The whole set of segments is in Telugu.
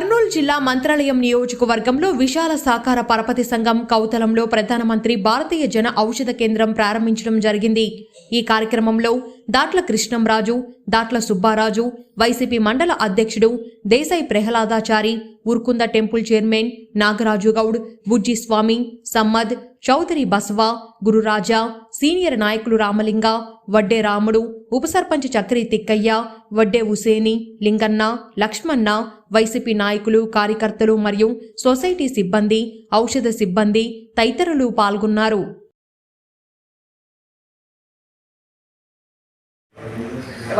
కర్నూలు జిల్లా మంత్రాలయం నియోజకవర్గంలో విశాల సాకార పరపతి సంఘం కౌతలంలో ప్రధానమంత్రి భారతీయ జన ఔషధ కేంద్రం ప్రారంభించడం జరిగింది. ఈ కార్యక్రమంలో దాట్ల కృష్ణంరాజు దాట్ల సుబ్బారాజు వైసీపీ మండల అధ్యక్షుడు Desai Prahladachari Urkunda temple chairman Nagaraju Goud Bujji Swamy Sammad Chowdary Basava Gururaja senior నాయకులు రామలింగ వడ్డే రాముడు ఉప సర్పంచ్ చక్రి తిక్కయ్య వడ్డే హుసేని లింగన్న లక్ష్మణ వైసీపీ నాయకులు కార్యకర్తలు మరియు సొసైటీ సిబ్బంది ఔషధ సిబ్బంది తదితరులు పాల్గొన్నారు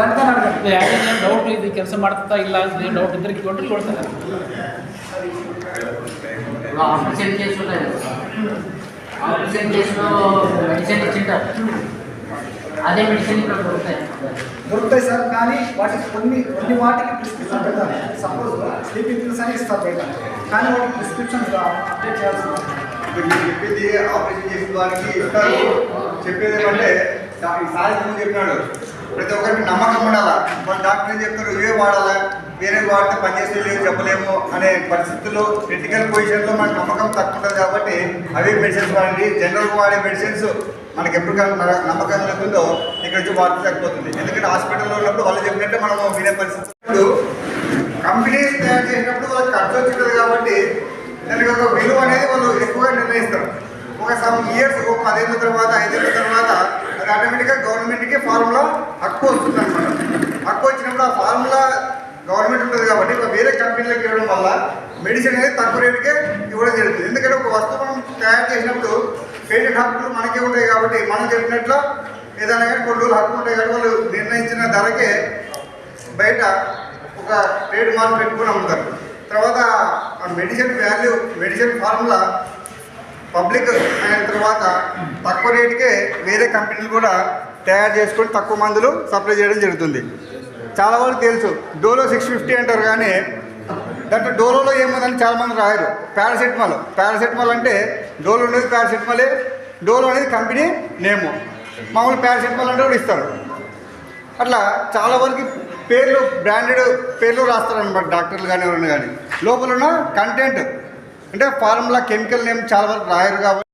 ಅಂತ ಮಾಡಿದೆ ಯಾರಿಗೇನು ಡೌಟ್ ಇದು ಕೆಲಸ ಮಾಡ್ತಾ ಇಲ್ಲ ಏನು ಡೌಟ್ ಇದ್ರೆ ಕೇಳಿ ಕೊಡ್ತಾರೆ మెడిసిన్ ఇచ్చింటారు అదే మెడిసిన్ ఇక్కడ దొరుకుతాయి. దొరుకుతాయి సార్ కానీ వాటి కొన్ని కొన్ని వాటికి ప్రిస్క్రిప్షన్ పెట్టాలి సపోజ్ స్లీపింగ్ పిల్స్ అని ఇస్తారు బయట. కానీ వాటికి ప్రిస్క్రిప్షన్ అప్డేట్ చేయాల్సి ఉంటుంది. ఇప్పుడు మీరు చెప్పింది ఆపరేషన్ చేసిన వారికి ఇస్తారు. చెప్పేది ఏమంటే డా- ఈ ముందు చెప్పినాడు ప్రతి ఒక్కరికి నమ్మకం ఉండాలా? వాళ్ళు డాక్టర్ ఏం చెప్తారు? ఇవే వాడాలా? వేరే వాడితే పనిచేస్తే చెప్పలేము అనే పరిస్థితుల్లో క్రిటికల్ పొజిషన్లో మనకు నమ్మకం తక్కువ ఉంటుంది కాబట్టి అవే మెడిసిన్స్ వాడండి. జనరల్ వాడే మెడిసిన్స్ మనకి ఎప్పుడు నమ్మకం లేకుందో ఇక్కడ వచ్చి వాడితే తగ్గిపోతుంది. ఎందుకంటే హాస్పిటల్లో ఉన్నప్పుడు వాళ్ళు చెప్పినట్టే మనం వినే పరిస్థితి. ఇప్పుడు తయారు చేసినప్పుడు వాళ్ళకి ఖర్చు వచ్చింటుంది కాబట్టి దానికి ఒక విలువ అనేది వాళ్ళు ఎక్కువగా నిర్ణయిస్తారు. ఒక సమ్ ఇయర్స్ ఒక పదేళ్ళ తర్వాత ఐదేళ్ళ తర్వాత అది ఆటోమేటిక్గా గవర్నమెంట్కి ఫార్ములా హక్కు వస్తుంది అనమాట హక్కు వచ్చినప్పుడు ఆ ఫార్ములా గవర్నమెంట్ ఉంటుంది కాబట్టి వేరే కంపెనీలకు ఇవ్వడం వల్ల మెడిసిన్ అనేది తక్కువ రేటుకే ఇవ్వడం జరుగుతుంది. ఎందుకంటే ఒక వస్తువు మనం తయారు చేసినప్పుడు పేటెంట్ హక్కులు మనకే ఉంటాయి కాబట్టి మనం చెప్పినట్లు ఏదైనా కానీ కొన్ని రోజులు హక్కులు ఉంటాయి కాబట్టి వాళ్ళు నిర్ణయించిన ధరకే బయట ఒక ట్రేడ్ మార్క్ పెట్టుకుని అమ్ముతారు. తర్వాత ఆ medicine value medicine formula public అయిన తర్వాత తక్కువ రేటుకే వేరే కంపెనీలు కూడా తయారు చేసుకొని తక్కువ మందులు సప్లై చేయడం జరుగుతుంది. చాలా వరకు తెలుసు. డోలో సిక్స్ ఫిఫ్టీ అంటారు కానీ దాంట్లో డోలోలో ఏముందని చాలా మంది రాయరు. పారాసెటమాల్ పారాసెటమాల్ అంటే డోలో అనేది పారాసెటమాలే డోలో అనేది కంపెనీ నేము మామూలు పారాసెటమాల్ అంటే కూడా ఇస్తారు. అట్లా చాలా వరకు పేర్లు బ్రాండెడ్ పేర్లు రాస్తారనమాట డాక్టర్లు కానీ ఎవరైనా కానీ. లోపల ఉన్న కంటెంట్ అంటే ఫార్ములా కెమికల్ నేమ్ చాలా వరకు రాయరు కాబట్టి